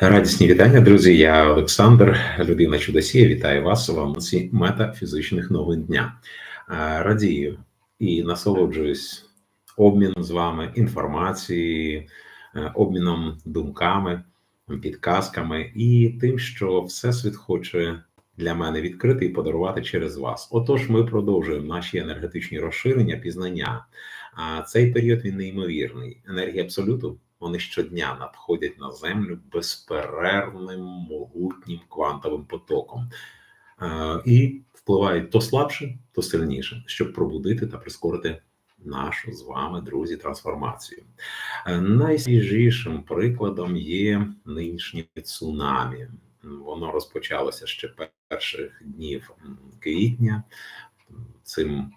Радісні вітання, друзі. Я Олександр, людина чудосія. Вітаю вас в анонсі метафізичних новин дня. Радію і насолоджуюсь обміном з вами інформацією, е, обміном думками, підказками і тим, що всесвіт хоче для мене відкрити і подарувати через вас. Отож, ми продовжуємо наші енергетичні розширення, пізнання. А цей період він неймовірний. Енергія абсолюту вони щодня надходять на землю безперервним могутнім квантовим потоком е, і впливають то слабше, то сильніше, щоб пробудити та прискорити нашу з вами, друзі, трансформацію. Е, найсвіжішим прикладом є нинішнє цунамі. Воно розпочалося ще перших днів квітня цим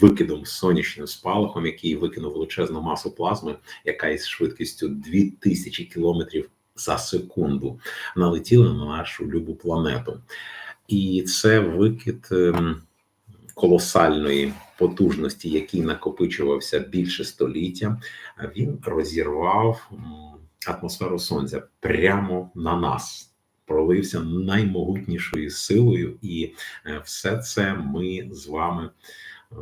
викидом сонячним спалахом, який викинув величезну масу плазми, яка із швидкістю 2000 кілометрів за секунду налетіла на нашу любу планету. І це викид ем, колосальної потужності, який накопичувався більше століття, він розірвав атмосферу сонця прямо на нас пролився наймогутнішою силою, і е, все це ми з вами е,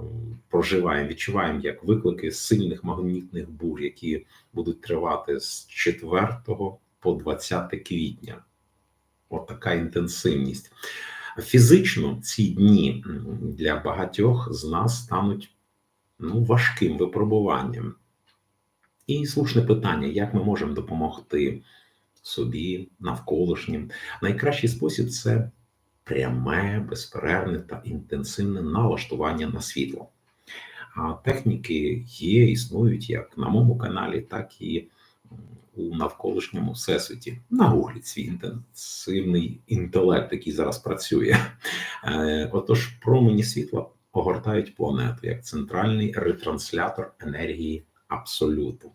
проживаємо, відчуваємо як виклики сильних магнітних бур, які будуть тривати з 4 по 20 квітня. От така інтенсивність. Фізично ці дні для багатьох з нас стануть ну, важким випробуванням. І слушне питання: як ми можемо допомогти собі, навколишнім. Найкращий спосіб це пряме, безперервне та інтенсивне налаштування на світло. А техніки є, існують як на моєму каналі, так і у навколишньому всесвіті. Нагугліть свій інтенсивний інтелект, який зараз працює. Е, отож, промені світла огортають планету як центральний ретранслятор енергії абсолюту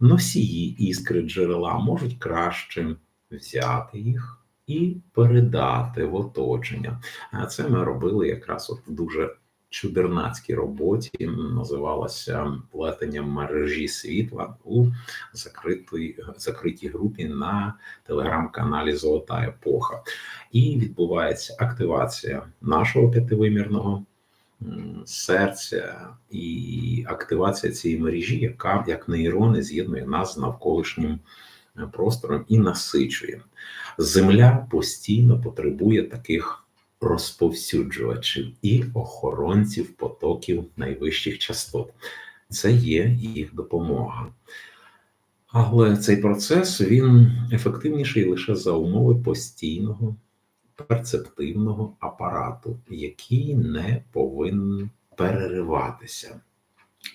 носії іскри джерела можуть краще взяти їх і передати в оточення. А це ми робили якраз от в дуже чудернацькій роботі, називалася плетенням мережі світла у закритій, закритій групі на телеграм-каналі Золота Епоха. І відбувається активація нашого п'ятивимірного серця і активація цієї мережі, яка як нейрони з'єднує нас з навколишнім е, простором і насичує. Земля постійно потребує таких розповсюджувачів і охоронців потоків найвищих частот. Це є їх допомога. Але цей процес він ефективніший лише за умови постійного перцептивного апарату, який не повинен перериватися.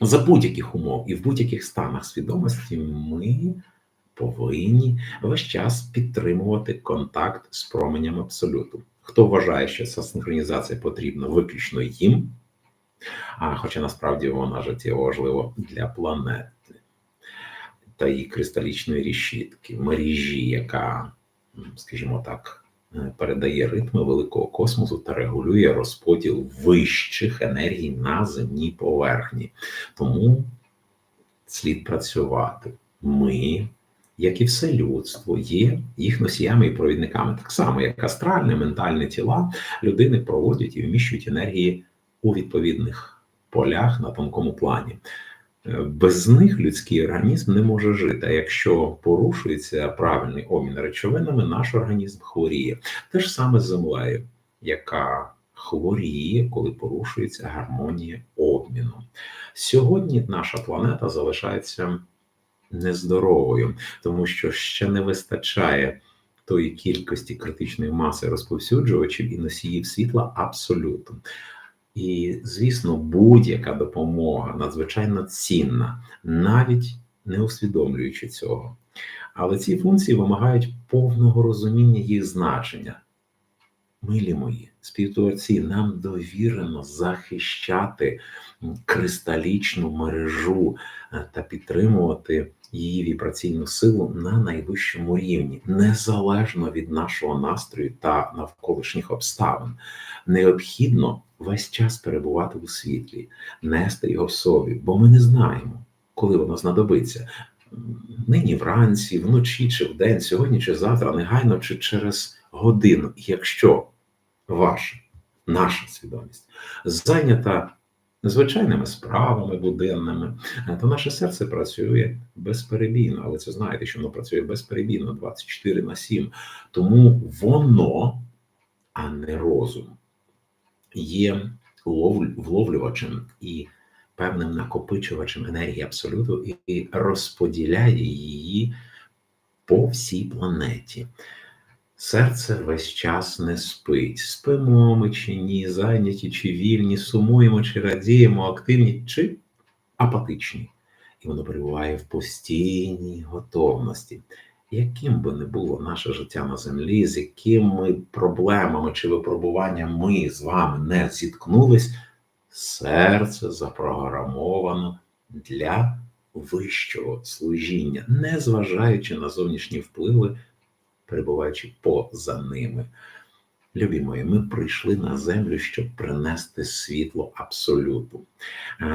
За будь-яких умов і в будь-яких станах свідомості ми повинні весь час підтримувати контакт з променем абсолюту. Хто вважає, що ця синхронізація потрібна виключно їм, а хоча насправді вона життєво важлива для планети та її кристалічної рішітки, мережі, яка, скажімо так, передає ритми великого космосу та регулює розподіл вищих енергій на земній поверхні. Тому слід працювати. Ми, як і все людство, є їх носіями і провідниками, так само, як астральне, ментальне тіла людини проводять і вміщують енергії у відповідних полях на тонкому плані. Без них людський організм не може жити. А якщо порушується правильний обмін речовинами, наш організм хворіє. Те ж саме з землею, яка хворіє, коли порушується гармонія обміну. Сьогодні наша планета залишається нездоровою, тому що ще не вистачає тої кількості критичної маси розповсюджувачів і носіїв світла абсолютно. І, звісно, будь-яка допомога надзвичайно цінна, навіть не усвідомлюючи цього. Але ці функції вимагають повного розуміння їх значення. Милі мої, співтворці, нам довірено захищати кристалічну мережу е, та підтримувати її вібраційну силу на найвищому рівні, незалежно від нашого настрою та навколишніх обставин. Необхідно весь час перебувати у світлі, нести його в собі, бо ми не знаємо, коли воно знадобиться. нині вранці, вночі чи вдень, сьогодні чи завтра, негайно чи через годину, якщо ваша, наша свідомість зайнята звичайними справами буденними, то наше серце працює безперебійно. Але це знаєте, що воно працює безперебійно 24 на 7. Тому воно, а не розум, є вловлювачем і певним накопичувачем енергії абсолюту і розподіляє її по всій планеті. Серце весь час не спить. Спимо ми чи ні, зайняті чи вільні, сумуємо чи радіємо, активні чи апатичні. І воно перебуває в постійній готовності. Яким би не було наше життя на землі, з якими проблемами чи випробуванням ми з вами не зіткнулись, серце запрограмовано для вищого служіння, незважаючи на зовнішні впливи перебуваючи поза ними. Любі мої, ми прийшли на землю, щоб принести світло абсолюту.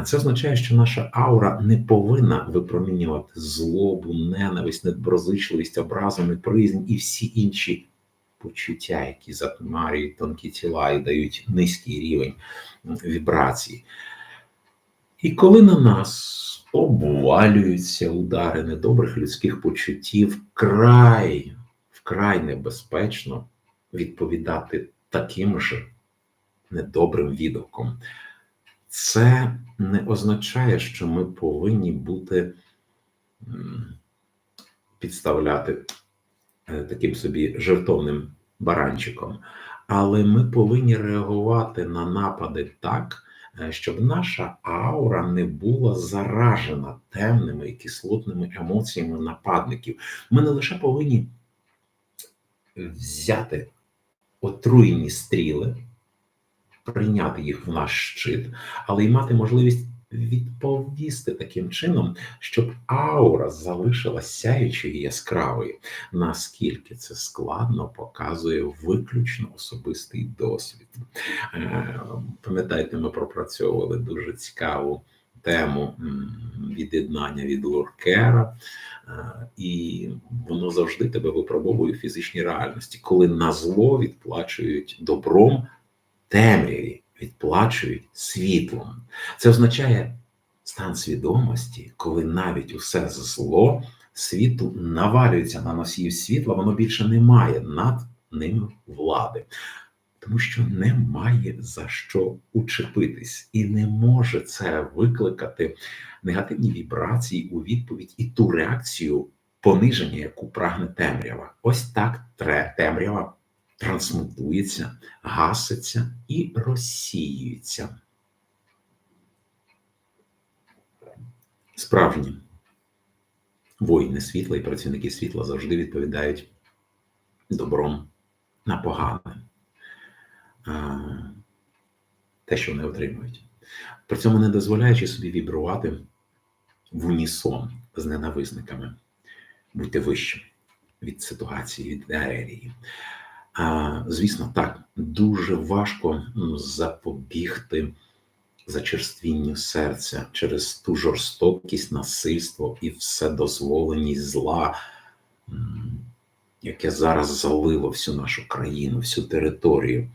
Це означає, що наша аура не повинна випромінювати злобу, ненависть, недоброзичливість, образу, неприязнь і всі інші почуття, які затмарюють тонкі тіла і дають низький рівень вібрацій. І коли на нас обвалюються удари недобрих людських почуттів, край вкрай небезпечно відповідати таким же недобрим відгуком. Це не означає, що ми повинні бути підставляти е, таким собі жертовним баранчиком, але ми повинні реагувати на напади так, е, щоб наша аура не була заражена темними і кислотними емоціями нападників. Ми не лише повинні взяти отруєні стріли, прийняти їх в наш щит, але й мати можливість відповісти таким чином, щоб аура залишилася сяючою і яскравою. Наскільки це складно, показує виключно особистий досвід. Е, пам'ятаєте, ми пропрацьовували дуже цікаву тему від'єднання від Лоркера, е, і воно завжди тебе випробовує в фізичній реальності, коли на зло відплачують добром темряві, відплачують світлом. Це означає стан свідомості, коли навіть усе зло світу навалюється на носіїв світла, воно більше не має над ним влади тому що немає за що учепитись, і не може це викликати негативні вібрації у відповідь і ту реакцію пониження, яку прагне темрява. Ось так темрява трансмутується, гаситься і розсіюється. Справжні воїни світла і працівники світла завжди відповідають добром на погане те, що вони отримують. При цьому не дозволяючи собі вібрувати в унісон з ненависниками, будьте вище від ситуації, від арерії. А, Звісно, так, дуже важко запобігти зачерствінню серця через ту жорстокість, насильство і вседозволеність зла, яке зараз залило всю нашу країну, всю територію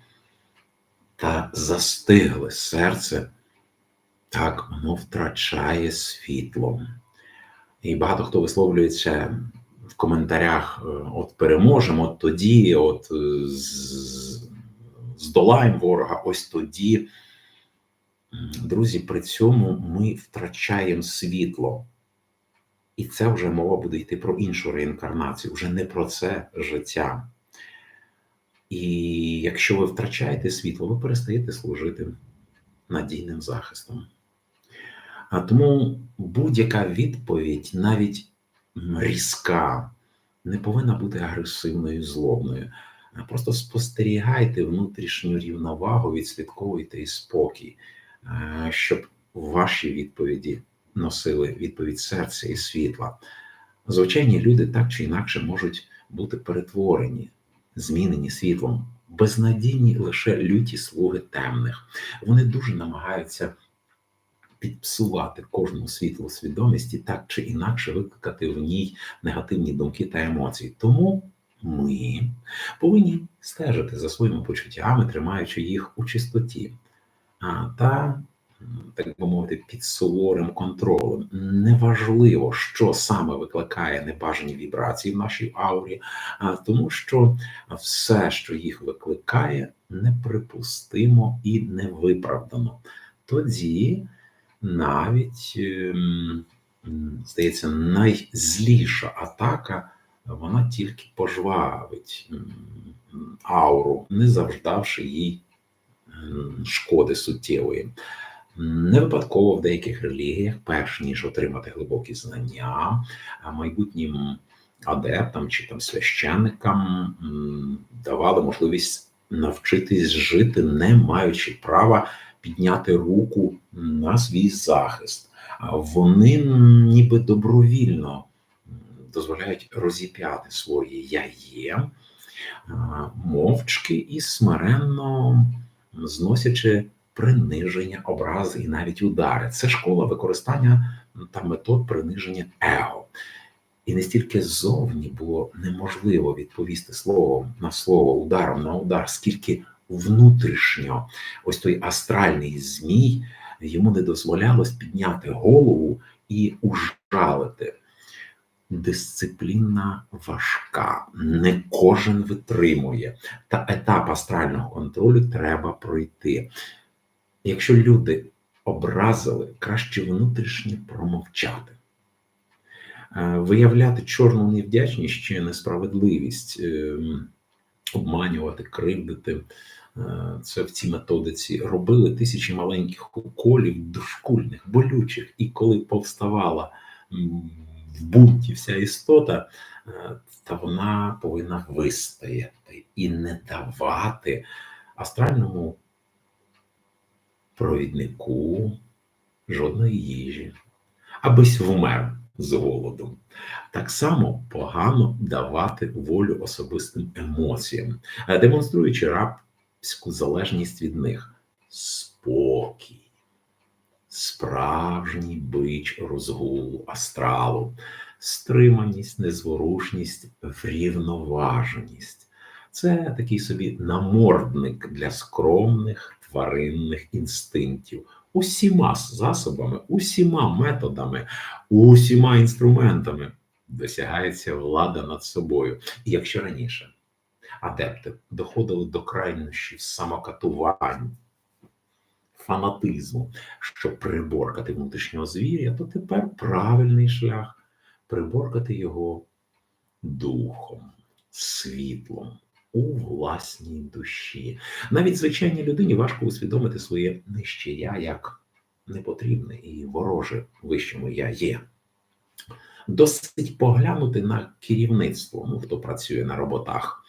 та застигле серце, так воно втрачає світло. І багато хто висловлюється в коментарях: е, от переможемо, от тоді, от е, здолаємо ворога, ось тоді. Друзі, при цьому ми втрачаємо світло. І це вже мова буде йти про іншу реінкарнацію, вже не про це життя. І якщо ви втрачаєте світло, ви перестаєте служити надійним захистом. А тому будь-яка відповідь, навіть різка, не повинна бути агресивною, злобною. Просто спостерігайте внутрішню рівновагу, відслідковуйте і спокій, щоб ваші відповіді носили відповідь серця і світла. Звичайні люди так чи інакше можуть бути перетворені змінені світлом, безнадійні лише люті слуги темних. Вони дуже намагаються підпсувати кожну світлу свідомість і так чи інакше викликати в ній негативні думки та емоції. Тому ми повинні стежити за своїми почуттями, тримаючи їх у чистоті. Та так би мовити, під суворим контролем. Неважливо, що саме викликає небажані вібрації в нашій аурі, а тому що все, що їх викликає, неприпустимо і невиправдано. Тоді навіть, ем, здається, найзліша атака. Вона тільки пожвавить ауру, не завждавши їй шкоди суттєвої. Не випадково в деяких релігіях, перш ніж отримати глибокі знання, майбутнім адептам чи там священникам давали можливість навчитись жити, не маючи права підняти руку на свій захист. Вони ніби добровільно дозволяють розіп'яти своє я є мовчки і смиренно зносячи приниження, образи і навіть удари. Це школа використання та метод приниження его. І не стільки ззовні було неможливо відповісти словом на слово, ударом на удар, скільки внутрішньо, ось той астральний змій йому не дозволялось підняти голову і ужалити. Дисципліна важка, не кожен витримує, та етап астрального контролю треба пройти. Якщо люди образили, краще внутрішньо промовчати, е, виявляти чорну невдячність чи несправедливість, ем, обманювати, кривдити. Е, це в цій методиці робили тисячі маленьких уколів, дошкульних, болючих, і коли повставала в бунті вся істота, е, та вона повинна вистояти і не давати астральному провіднику жодної їжі, абись вмер з голодом. Так само погано давати волю особистим емоціям, демонструючи рабську залежність від них. Спокій, справжній бич розгулу, астралу, стриманість, незворушність, врівноваженість. Це такий собі намордник для скромних тваринних інстинктів. Усіма засобами, усіма методами, усіма інструментами досягається влада над собою. І якщо раніше адепти доходили до крайнощів самокатувань, фанатизму, щоб приборкати внутрішнього звіря, то тепер правильний шлях приборкати його духом, світлом у власній душі. Навіть звичайній людині важко усвідомити своє нижче я як непотрібне і вороже вищому я є. Досить поглянути на керівництво, ну хто працює на роботах,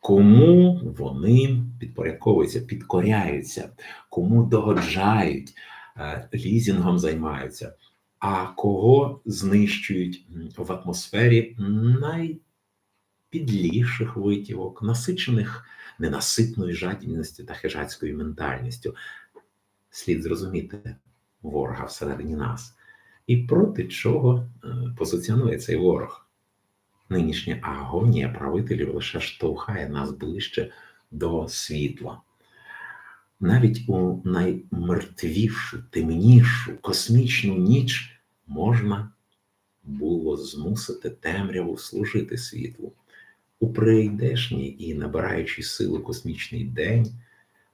кому вони підпорядковуються, підкоряються, кому догоджають, лізінгом займаються, а кого знищують в атмосфері най підліших витівок, насичених ненаситною жадібністю та хижацькою ментальністю. Слід зрозуміти ворога всередині нас. І проти чого е, позиціонує цей ворог? Нинішня агонія правителів лише штовхає нас ближче до світла. Навіть у наймертвішу, темнішу, космічну ніч можна було змусити темряву служити світлу у прийдешній і набираючий сили космічний день,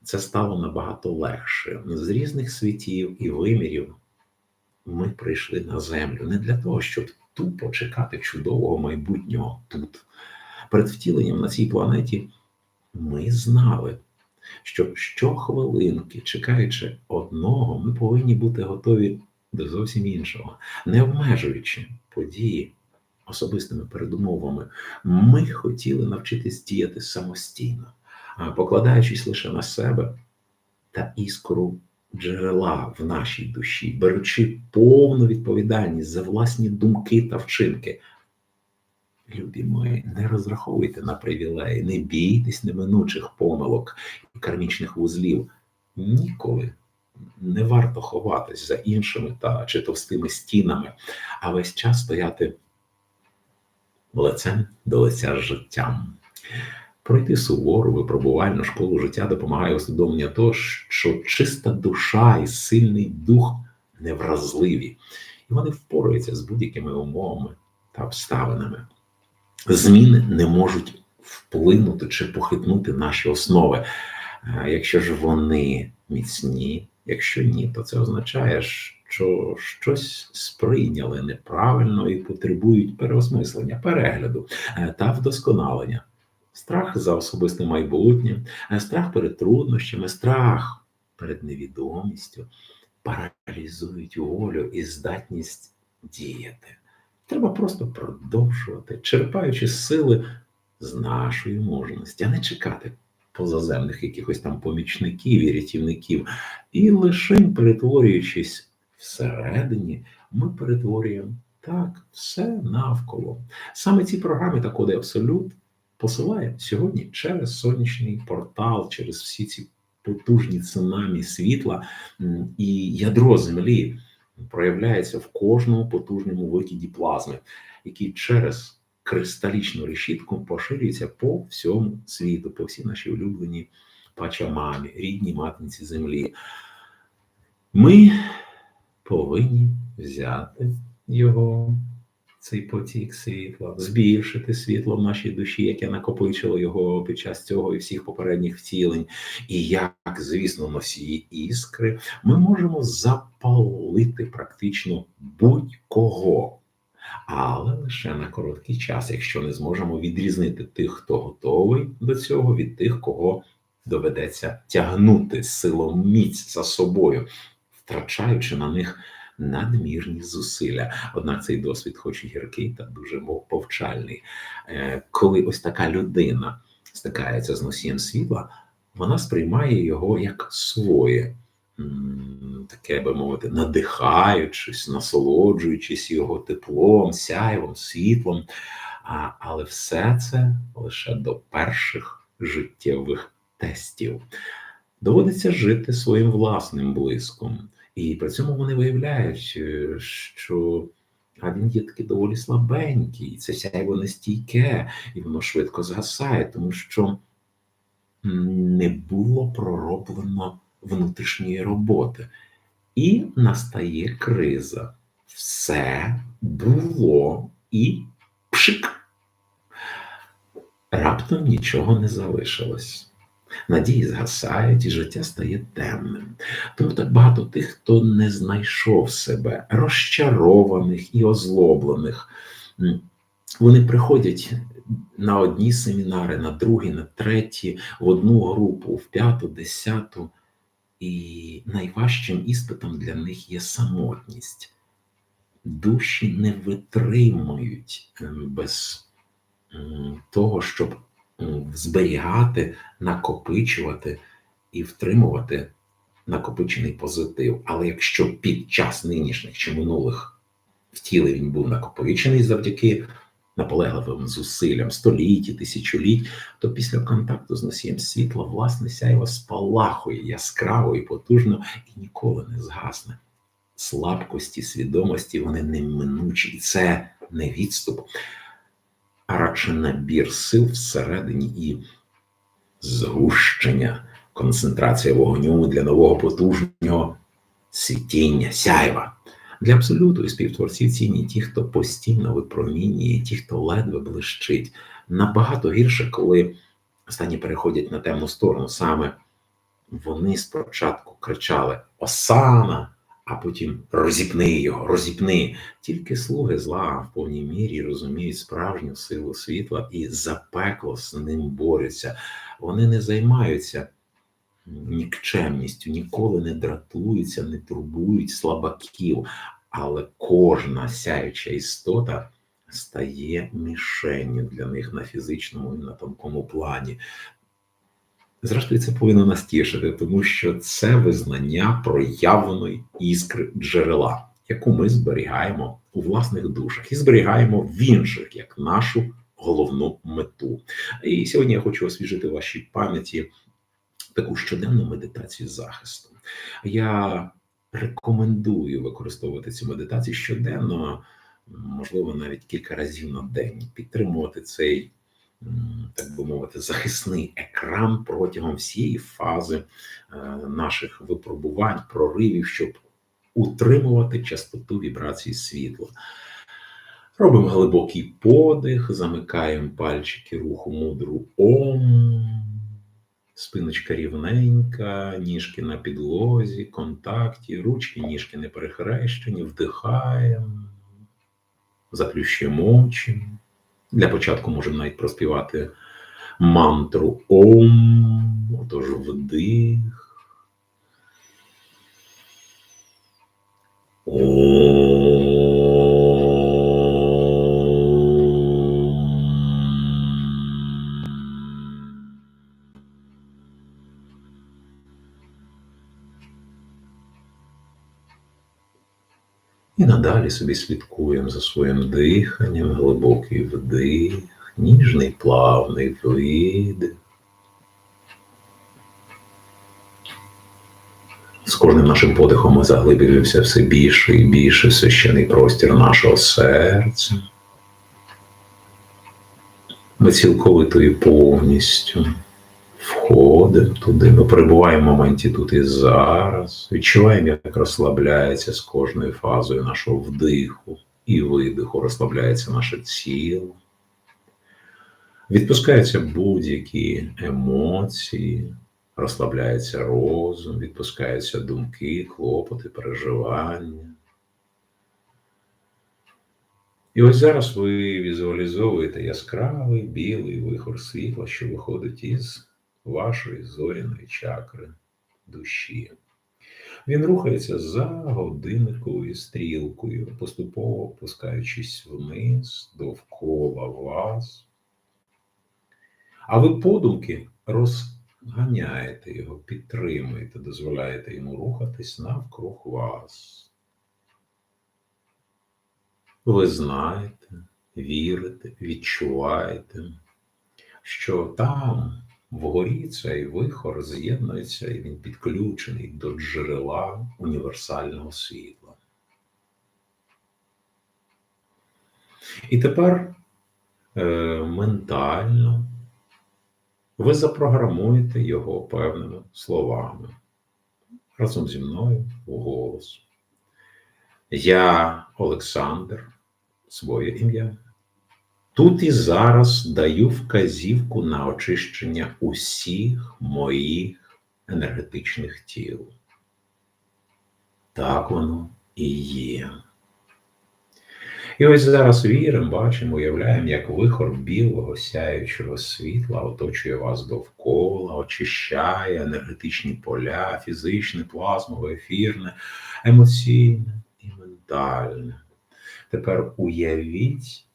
це стало набагато легше. З різних світів і вимірів ми прийшли на землю не для того, щоб тупо чекати чудового майбутнього тут. Перед втіленням на цій планеті ми знали, що щохвилинки, чекаючи одного, ми повинні бути готові до зовсім іншого, не обмежуючи події особистими передумовами, ми хотіли навчитись діяти самостійно, покладаючись лише на себе та іскру джерела в нашій душі, беручи повну відповідальність за власні думки та вчинки. Любі мої, не розраховуйте на привілеї, не бійтесь неминучих помилок і кармічних вузлів. Ніколи не варто ховатись за іншими та чи товстими стінами, а весь час стояти лицем до лиця з життям. Пройти сувору випробувальну школу життя допомагає усвідомлення того, що чиста душа і сильний дух невразливі, і вони впораються з будь-якими умовами та обставинами. Зміни не можуть вплинути чи похитнути наші основи. Якщо ж вони міцні, якщо ні, то це означає, що щось сприйняли неправильно і потребують переосмислення, перегляду е, та вдосконалення. Страх за особисте майбутнє, е, страх перед труднощами, страх перед невідомістю паралізують волю і здатність діяти. Треба просто продовжувати, черпаючи сили з нашої мужності, а не чекати позаземних якихось там помічників і рятівників. І лише перетворюючись всередині, ми перетворюємо так все навколо. Саме ці програми та коди Абсолют посилає сьогодні через сонячний портал, через всі ці потужні цунамі світла і ядро землі проявляється в кожному потужному викиді плазми, який через кристалічну решітку поширюється по всьому світу, по всій нашій улюбленій пачамамі, рідній матниці землі. Ми повинні взяти його цей потік світла, збільшити світло в нашій душі, яке накопичило його під час цього і всіх попередніх втілень. І як, звісно, носії іскри, ми можемо запалити практично будь-кого. Але лише на короткий час, якщо не зможемо відрізнити тих, хто готовий до цього, від тих, кого доведеться тягнути силом міць за собою, втрачаючи на них надмірні зусилля. Однак цей досвід, хоч і гіркий та дуже повчальний, е, коли ось така людина стикається з носієм світла, вона сприймає його як своє. Таке би мовити, надихаючись, насолоджуючись його теплом, сяйвом, світлом. А, Але все це лише до перших життєвих тестів. Доводиться жити своїм власним блиском, і при цьому вони виявляють, е, що а він є таки доволі слабенький, це сяйво нестійке, і воно швидко згасає, тому що не було пророблено внутрішньої роботи. І настає криза. Все було і пшик. Раптом нічого не залишилось надії згасають, і життя стає темним. Тому так багато тих, хто не знайшов себе, розчарованих і озлоблених. Вони приходять на одні семінари, на другі, на треті, в одну групу, в п'яту, десяту. І найважчим іспитом для них є самотність. Душі не витримують без того, щоб зберігати, накопичувати і втримувати накопичений позитив. Але якщо під час нинішніх чи минулих втілень він був накопичений завдяки наполегливим зусиллям столітті, тисячоліть, то після контакту з носієм світла власне сяйво спалахує яскраво і потужно і ніколи не згасне. Слабкості, свідомості вони неминучі, і це не відступ а радше набір сил всередині і згущення, концентрація вогню для нового потужного світіння, сяйва. Для абсолюту і співтворців цінні ті, хто постійно випромінює, ті, хто ледве блищить. Набагато гірше, коли останні переходять на темну сторону. Саме вони спочатку кричали Осана, а потім розіпни його, розіпни. Тільки слуги зла в повній мірі розуміють справжню силу світла і запекло з ним борються. Вони не займаються нікчемністю, ніколи не дратуються, не турбують слабаків, але кожна сяюча істота. Стає мішенню для них на фізичному і на тонкому плані. Зрештою, це повинно нас тішити, тому що це визнання проявленої іскри джерела, яку ми зберігаємо у власних душах і зберігаємо в інших як нашу головну мету. І сьогодні я хочу освіжити в вашій пам'яті таку щоденну медитацію захисту. Я рекомендую використовувати цю медитацію щоденно, можливо, навіть кілька разів на день, підтримувати цей, так би мовити, захисний екран протягом всієї фази е, наших випробувань, проривів, щоб утримувати частоту вібрації світла. Робимо глибокий подих, замикаємо пальчики руху мудру Ом. Спиночка рівненька, ніжки на підлозі, контакті, ручки, ніжки не перехрещені, вдихаємо, заплющуємо очі. Для початку можемо навіть проспівати мантру Ом, отож вдих. І надалі собі слідкуємо за своїм диханням, глибокий вдих, ніжний плавний видих. З кожним нашим подихом ми заглиблюємося все більше і більше в священий простір нашого серця. Ми цілковито і повністю входимо туди, ми перебуваємо в моменті тут і зараз, відчуваємо, як розслабляється з кожною фазою нашого вдиху і видиху, розслабляється наше тіло. Відпускаються будь-які емоції, розслабляється розум, відпускаються думки, клопоти, переживання. І ось зараз ви візуалізовуєте яскравий білий вихор світла, що виходить із вашої зоряної чакри душі. Він рухається за годинниковою стрілкою, поступово опускаючись вниз довкола вас. А ви подумки розганяєте його, підтримуєте, дозволяєте йому рухатись навкруг вас. Ви знаєте, вірите, відчуваєте, що там Вгорі цей вихор з'єднується і він підключений до джерела універсального світла. І тепер е, ментально ви запрограмуєте його певними словами разом зі мною в голос. Я Олександр, своє ім'я. Тут і зараз даю вказівку на очищення усіх моїх енергетичних тіл. Так воно і є. І ось зараз віримо, бачимо, уявляємо, як вихор білого сяючого світла оточує вас довкола, очищає енергетичні поля, фізичне, плазмове, ефірне, емоційне і ментальне. Тепер уявіть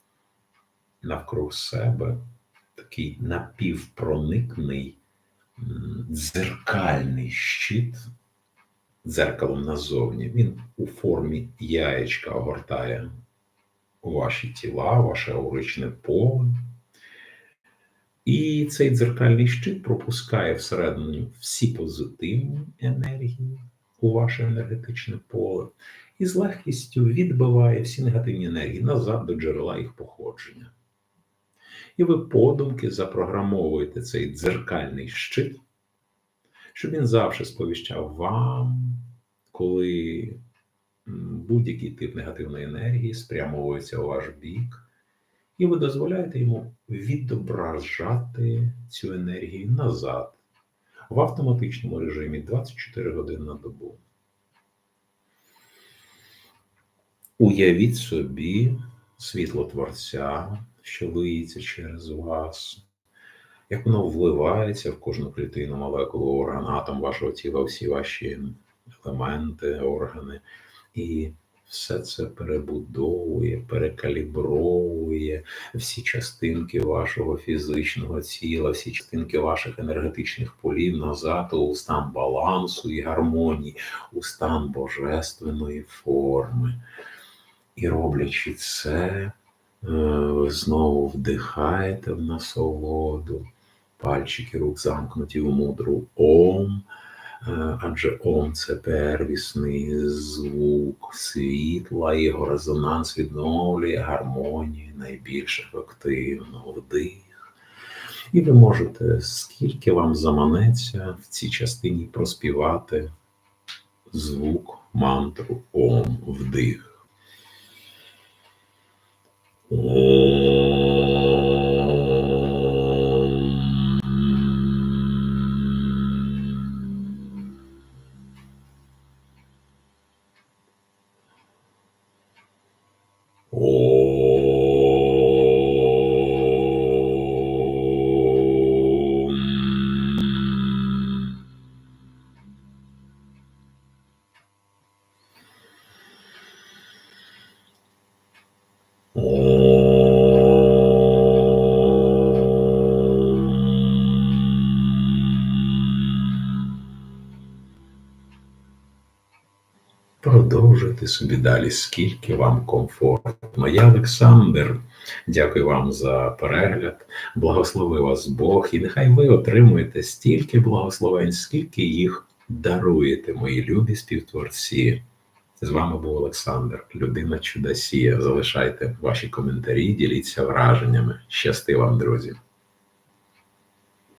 навкруг себе такий напівпроникний дзеркальний щит дзеркалом назовні. Він у формі яєчка огортає ваші тіла, ваше ауричне поле. І цей дзеркальний щит пропускає всередину всі позитивні енергії у ваше енергетичне поле і з легкістю відбиває всі негативні енергії назад до джерела їх походження. І ви подумки запрограмовуєте цей дзеркальний щит, щоб він завжди сповіщав вам, коли будь-який тип негативної енергії спрямовується у ваш бік, і ви дозволяєте йому відображати цю енергію назад в автоматичному режимі 24 години на добу. Уявіть собі світло Творця що лиється через вас, як воно вливається в кожну клітину, молекулу, орган, атом вашого тіла, всі ваші елементи, органи, і все це перебудовує, перекалібровує всі частинки вашого фізичного тіла, всі частинки ваших енергетичних полів назад у стан балансу і гармонії, у стан божественної форми. І роблячи це, ви е, знову вдихаєте в насолоду, пальчики рук замкнуті в мудру Ом, Е, Адже ом це первісний звук світла, його резонанс відновлює гармонію найбільш ефективно вдих. І ви можете, скільки вам заманеться в цій частині проспівати звук мантру Ом вдих. Ом. Собі далі, скільки вам комфортно. Я Олександр. Дякую вам за перегляд. Благослови вас Бог, і нехай ви отримуєте стільки благословень, скільки їх даруєте, мої любі співтворці. З вами був Олександр, людина чудосія. Залишайте ваші коментарі, діліться враженнями. Щасти вам, друзі!